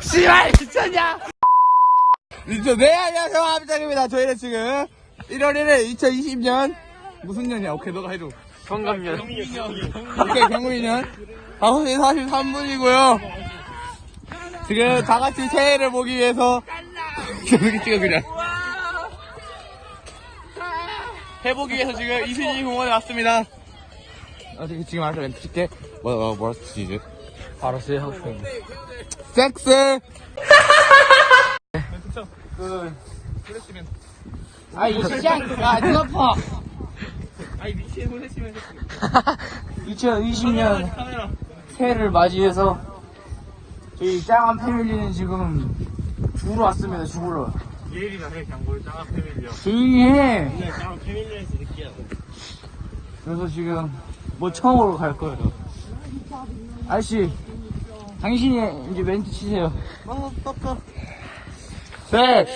씨발 미쳤냐? 네 안녕하세요 함장입니다. 저희는 지금 1월 1일 2020년 무슨 년이야? 오케이 너가 해줘. 경감년. 오케이 경우이년 5시 43분이고요. 지금 다 같이 새해를 보기 위해서 이렇게 찍어 그냥. 해보기 위해서 지금 이순이 공원에 왔습니다. 아, 지금 지금 알아서 멘트 칠게. 뭐야, 뭐야, 뭐라 쓰지 이제? 바로 세 학생. 섹스! 그, 플래시맨. 아이, 짱! 야, 눈 아파! 아이, 미친 플래시맨. 2020년 카메라. 새해를 맞이해서 저희 짱한 패밀리는 지금 죽으러 왔습니다, 죽으러. 예일이나 해, 장볼 짱한 패밀리야. 조용히 해! 네, 짱한 패밀리에서 느끼야. 그래서 지금 뭐 처음으로 갈 거예요. 아저씨, 당신이 이제 멘트 치세요. 아, 떴다. 셋!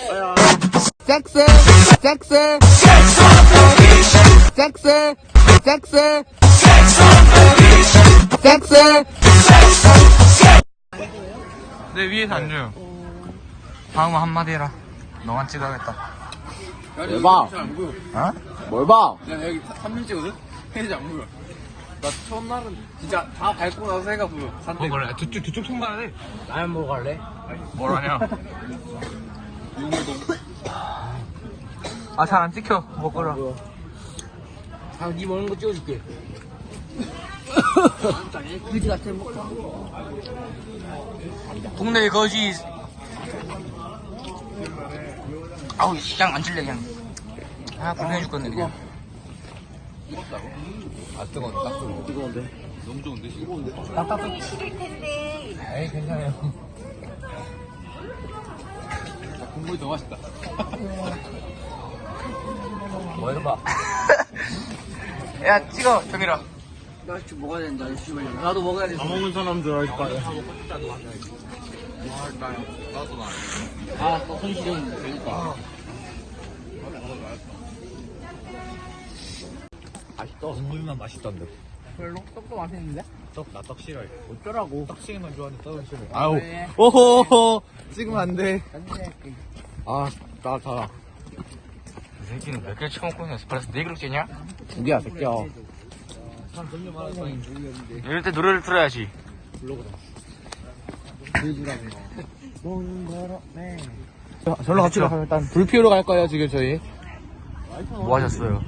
섹스! 섹스! 섹스! 섹스! 섹스! 내 위에서 안 줘요. 다음 한마디 해라. 너만 찍어야겠다. 뭘 봐? 어? 뭘 봐? 야, 여기 3년째거든? 해지 안 보여. 나 처음 날은 진짜 다 밟고 나서 해가 보여. 어, 그래. 저쪽, 저쪽 통과해야 돼. 라면 먹으러 갈래? 뭘 하냐? 아, 잘 안 찍혀. 먹거라. 아, 니 먹는 거 찍어줄게. 그지 같은 먹자. 동네 거지. 아우, 그냥 안 질래, 그냥. 아, 고생해 죽겠네, 그냥. 아, 뜨거워. 딱 뜨거워. 뜨거운데? 너무 좋은데, 지금? 딱딱딱. 에이, 괜찮아요. 국물이 더 맛있다. 뭐 해봐. 야, 찍어, 정일아. 나 지금 먹어야 된다. 나도 먹어야 돼. 먹은 사람들 할 거야. 나도 나. 아, 또 손실은 되니까. 맛있다. 국물만 맛있던데. 별로? 떡도 맛있는데? 떡, 나 떡 싫어해. 어쩌라고. 떡식이만 좋아하는데 떡은 싫어해. 아우. 그래. 오호호. 찍으면 안 돼. 안돼. 아, 나, 다. 이 새끼는 몇개 처먹고 있냐? 벌써 네 그릇째냐? 두 개야, 새끼야. 이럴 때 노래를 틀어야지. 절로 갑시다. 일단 불 피우러 갈 거예요, 지금 저희. 뭐 하셨어요?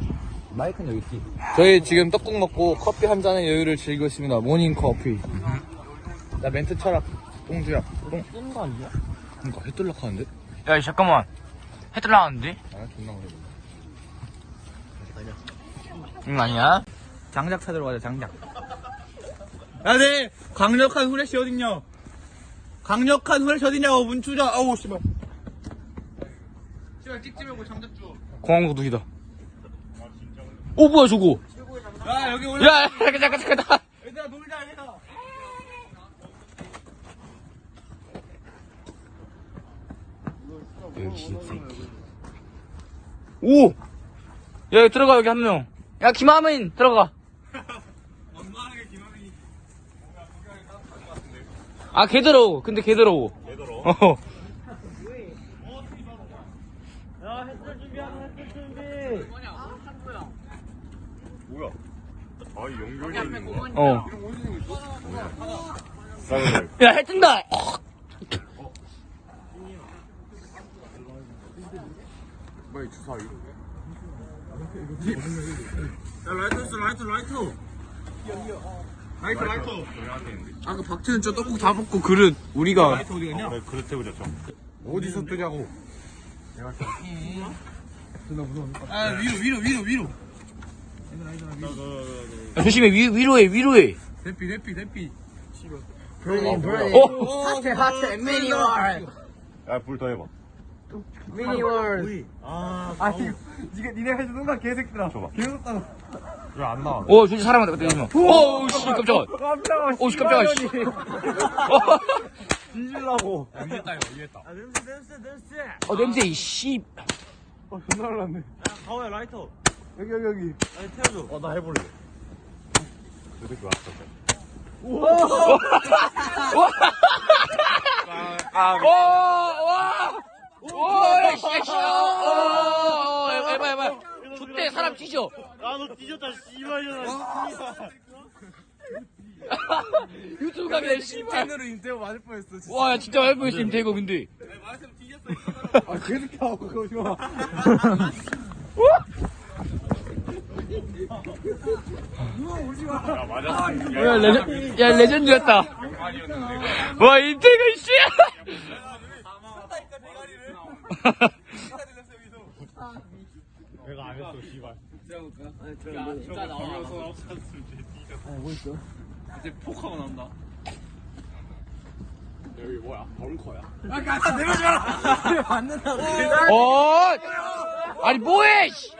마이크는 여기 있지. 저희 지금 떡국 먹고 커피 한 잔의 여유를 즐기고 있습니다. 모닝 커피. 나 멘트 쳐라. 똥주야. 똥. 뜨는 거 아니야? 그니까 해뜰락 하는데? 야, 잠깐만. 해뜰 나왔는데? 아, 존나 그래. 응, 아니야? 장작 찾으러 가자, 장작. 야, 네! 강력한 후레쉬 어딨냐? 강력한 후레쉬 어딨냐고, 문추자. 아우, 씨발. 씨발, 찍지 말고 장작 줘. 공항도 두기다. 오, 뭐야, 저거? 야, 여기 올라. 야, 야, 잠깐, 잠깐, 잠깐. 얘들아, 놀자, 얘들아. 오! 야, 여기 들어가, 여기 한 명. 야, 김하민, 들어가. 원만하게 김하민이. 아, 걔 들어오. 근데 걔 들어오. 걔 들어오? 어. 뭐야? 아, 이 연결돼 있는 거야? 어. 쌀을. 야, 해 뜬다! 뭐야, 주사위? 야, 라이터 있어, 라이터, 라이터. 라이터, 라이터. 너네한테 있는데. 아까 박트는 저 떡국 다 먹고 그릇 우리가 라이터 어디 갔냐? 그래, 그릇 태우자, 좀. 어디서 뜨자고? 아 위로 위로 위로 위로. 야, 조심해, 위, 위로해, 위로해. 대피 대피 대피. 어? 하트 하트 미니월. 야, 불 더 해봐. 미니월. 아 니가 니네 해주는 거 개새끼들아. 줘봐. 개새끼들아. 왜안 나와? 오, 진짜 사람한테 그때 조심해. 오, 씨, 깜짝아. 깜짝아. 오, 씨, 깜짝아, 씨. 뒤질라고. 위했다 이거 위했다. 어, 냄새, 이 씨. 어 존나 놀랐네. 야 가오야 라이터. 여기 여기 여기. 아니 태워줘. 어, 나 해볼래. 새끼 왔어. 오, 와! 오, 씨, 씨, 오, 해봐, 해봐. 좋대, 사람 뒤져. 아너 뒤졌다 씨발이야. 유튜브 가게 씨발. 로 임태호 맞을 뻔했어. 진짜. 와, 야, 진짜 할 뻔했어, 임태거, 근데. 아, 그렇게 하고 그거 좋아. 야 맞았어. 야, 레전, 야, 레전드였다. 와, 임태거, 씨. 내가 안 했어 씨발. 이제 폭하고 나온다. 여기 뭐야? 벙커야. 어! 아니, 뭐해, 씨.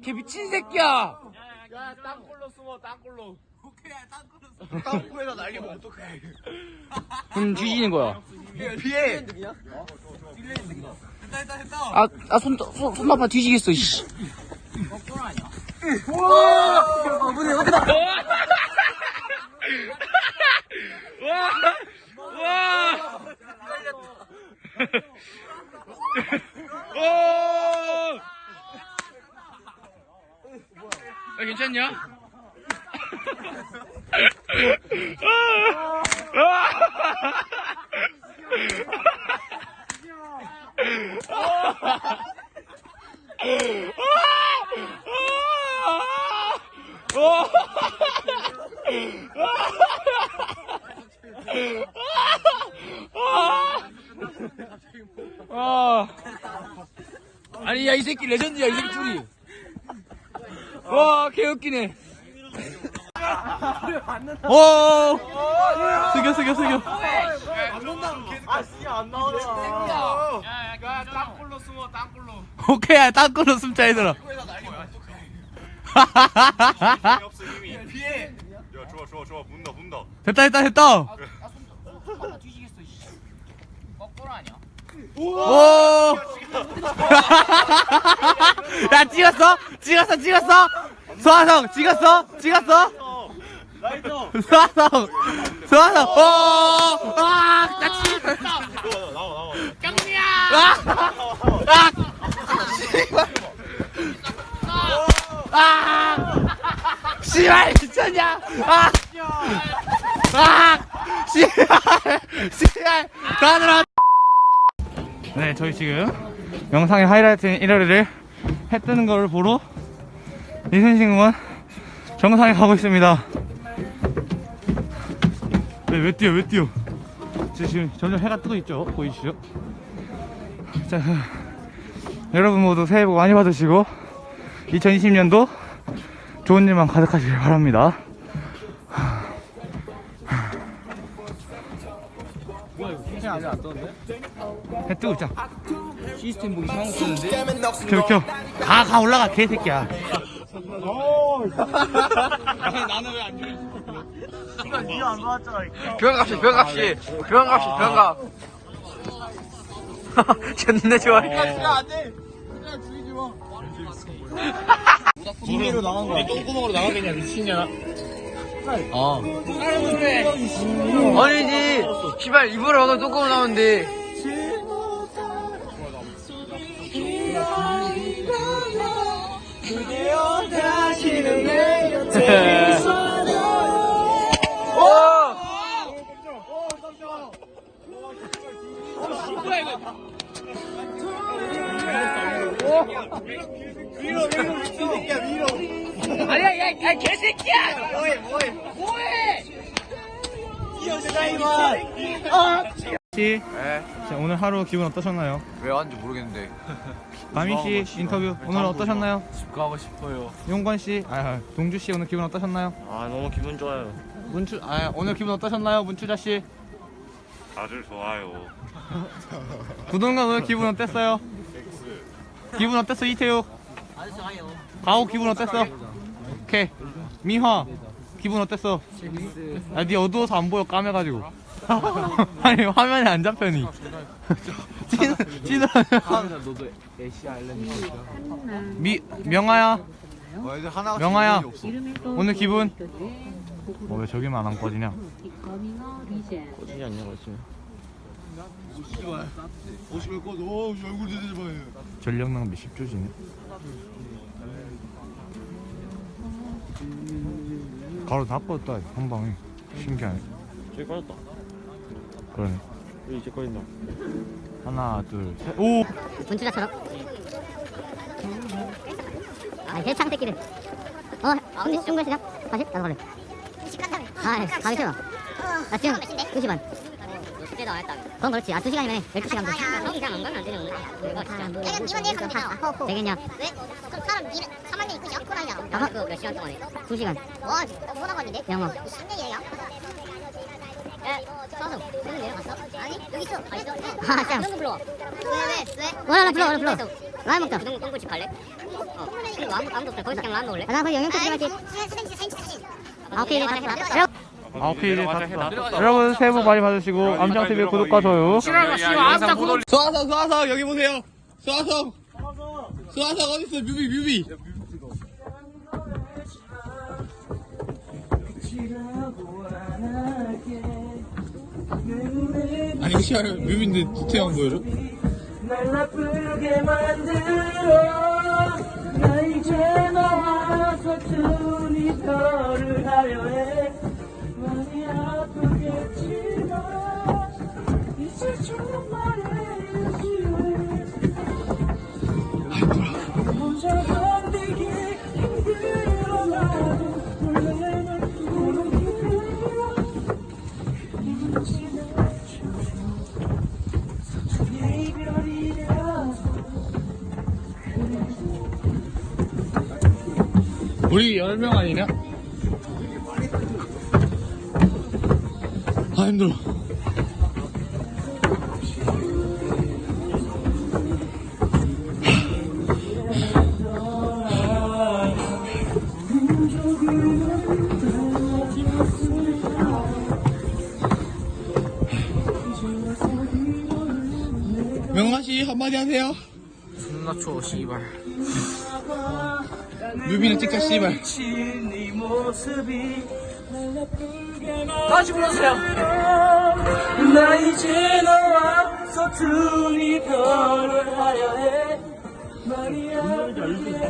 걔 미친 새끼야. 야, 땅굴로 숨어, 땅굴로. 오케이, 땅굴로 숨어. 땅굴에다 날개 먹 어떡해. 그럼 뒤지는 거야. 피해. 됐다, 됐다, 됐다. 아, 아, 손, 손, 손 아파 뒤지겠어, 씨. 야, 괜찮냐? 아. 아니, 야, 이 새끼 레전드야, 이 새끼 둘이. 와, 개웃기네. 오! 숙여, 숙여, 숙여. 야, 땅굴로 숨어, 땅굴로. 오케이, 야, 땅굴로 숨자, 얘들아. 힘이. 피해. 야 좋아 좋아 좋아 문다 문다. 됐다, 됐다, 됐다. 오! 야, 찍었어? 찍었어, 찍었어? 소화성, 찍었어? 찍었어? 소화성, 소화성, 오! 아, 나 찍었어. 나와 나와 나와. 아! 아! 씨발, 미쳤냐? 아! 아! 씨발! 씨발! 가느라! 네, 저희 지금 영상의 하이라이트인 1월을 해 뜨는 걸 보러 이순신공원 정상에 가고 있습니다. 네, 왜 뛰어, 왜 뛰어? 지금 점점 해가 뜨고 있죠? 보이시죠? 자, 여러분 모두 새해 복 많이 받으시고 2020년도 좋은 일만 가득하시길 바랍니다. 해 뜨고 있자. 시스템 보기 거 쓰는데? 켜, 켜. 가, 가, 올라가, 개새끼야. 나는 왜안 줘? 교환값이, 교환값이, 교환값이, 교환값. 존나 좋아해. 안 돼. 그냥 죽이지 마. 기계로 나간 거야. 똥구멍으로 나가겠냐, 미친년아. 어. 아니지. 씨발, 입으로 막으면 똥구멍 나오는데. 아니야, 야, 야, 개새끼야! 뭐해, 뭐해, 뭐해! 씨, 자, 오늘 하루 기분 어떠셨나요? 왜 왔는지 모르겠는데. 마미 씨 인터뷰 오늘 어떠셨나요? 집 가고 싶어요. 용건 씨, 아 동주 씨 오늘 기분 어떠셨나요? 아 너무 기분 좋아요. 문추, 아 오늘 기분 어떠셨나요? 문추자 씨, 다들 좋아요. 부동강 오늘 기분 어땠어요? 기분 어땠어 이태욱? 가오 기분 어땠어? 오케이 미화 기분 어땠어? 아니 어두워서 안 보여 까매가지고 아니 화면에 안 잡혀니 찐 찐으로 너도 애쉬 아일랜드 미 명아야 와 이제 하나가 명아야. 없어. 오늘 기분? 어, 왜 저기만 안 꺼지냐? 씨발 50을 꺼줘 어, 얼굴 대지 마요 전력 낭비 10조지네. 가로 다 뻗었다, 한 방에. 신기하네. 저기 꺼졌다. 그러네. 여기 이제 꺼진다. 하나, 둘, 셋. 오! 분투자처럼. 아, 해창 새끼들. 어, 근데 중간 시작? 다시? 나도 걸래. 아, 가기 싫어. 나 지금 2시 반. 숙제도 안 했다. 그건 그렇지. 아, 2시간이면 해. 12시간 돼. 형 이상 안 가면 안 되는 건데. 이거 진짜. 그냥 이번 내일 가면. 되겠냐? 왜? 그럼 사람 일 3만 명 있고요? 그건 아니잖 아. 아, 그몇 시간 동안에? 2시간. 와, 진짜 너무 나갔는데? 영어. 10년이에요? 에, 써서. 너는 내려갔어? 아니, 여기 있어. 아, 있어. 아, 참. 이런 거 불러. 왜, 왜, 왜? 원하나 불러, 원하나 불러. 라면 먹자. 그 똥꼬집 갈래? 어. 친구 아무도 아무도 없어. 거기서 그냥 라면 먹을래? 아, 나 그럼 영양 사진. 아, 오케이, 이제 다 내려가자. 됐다. 여러분, 아홉 개 이제 다 떴다. 여러분, 새해 복 많이 받으시고, 암장TV 구독과 좋아요. 수아석 수아석 여기 보세요 수아석 수아석 어딨어 뮤비 뮤비 아니 시발 뮤비인데 디테일한 보여줘? 날 나쁘게 만들어 나 이제 우리 10명 아니냐? 아 힘들어 명화씨 한마디 하세요 존나 추워, 씨발. 뮤비는 찍자 씨발. 다시 불러주세요. 나 이제 너와 서툰이 별을 하려 해.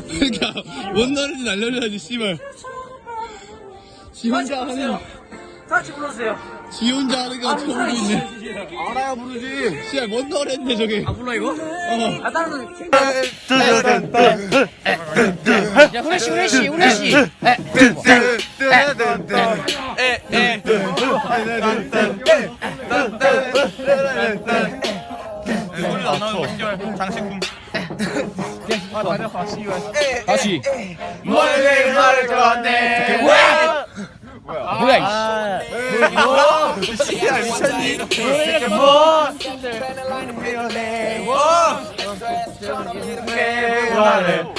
그러니까 뭔 노래인지 알려줘야지 씨발. 지 혼자 하는 다시 불러주세요 지 혼자 하는 거 처음 듣네 알아야 부르지 씨발 뭔 노래인데 저게 아 불러 이거? 어 야, 후레쉬, 후레쉬, 후레쉬. 다시. 멀리 말을 건네. 뭐야? 뭐야, 이씨.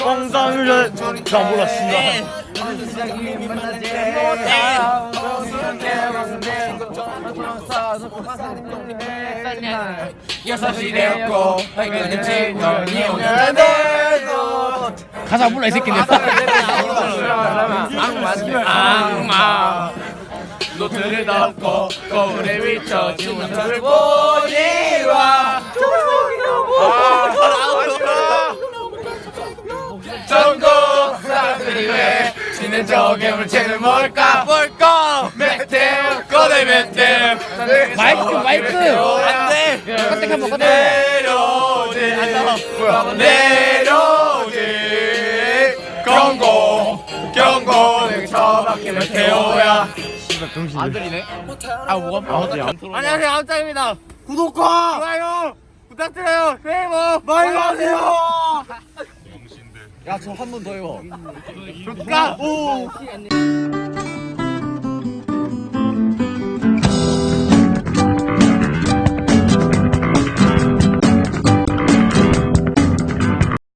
꽁상을 나 몰라 씨발 가사 몰라 이 새끼들 악마 노 트를 덮고 거울에 비춰진 모습을 보니와. 전국 사람들이 왜 지는 저 괴물체는 뭘까? 뭘까? 메테오 꺼내 메테오. 마이크 마이크. 안돼. 껐다 껐다 내려오지. 뭐야? 내려오지. 경고 경고. 저밖에 메테오야 안 들리네. 아 뭐가 안녕하세요 암짱입니다. 구독과 좋아요 부탁드려요. 새해 복 많이 받으세요. 야저 한 번 더 해봐. 좋다 오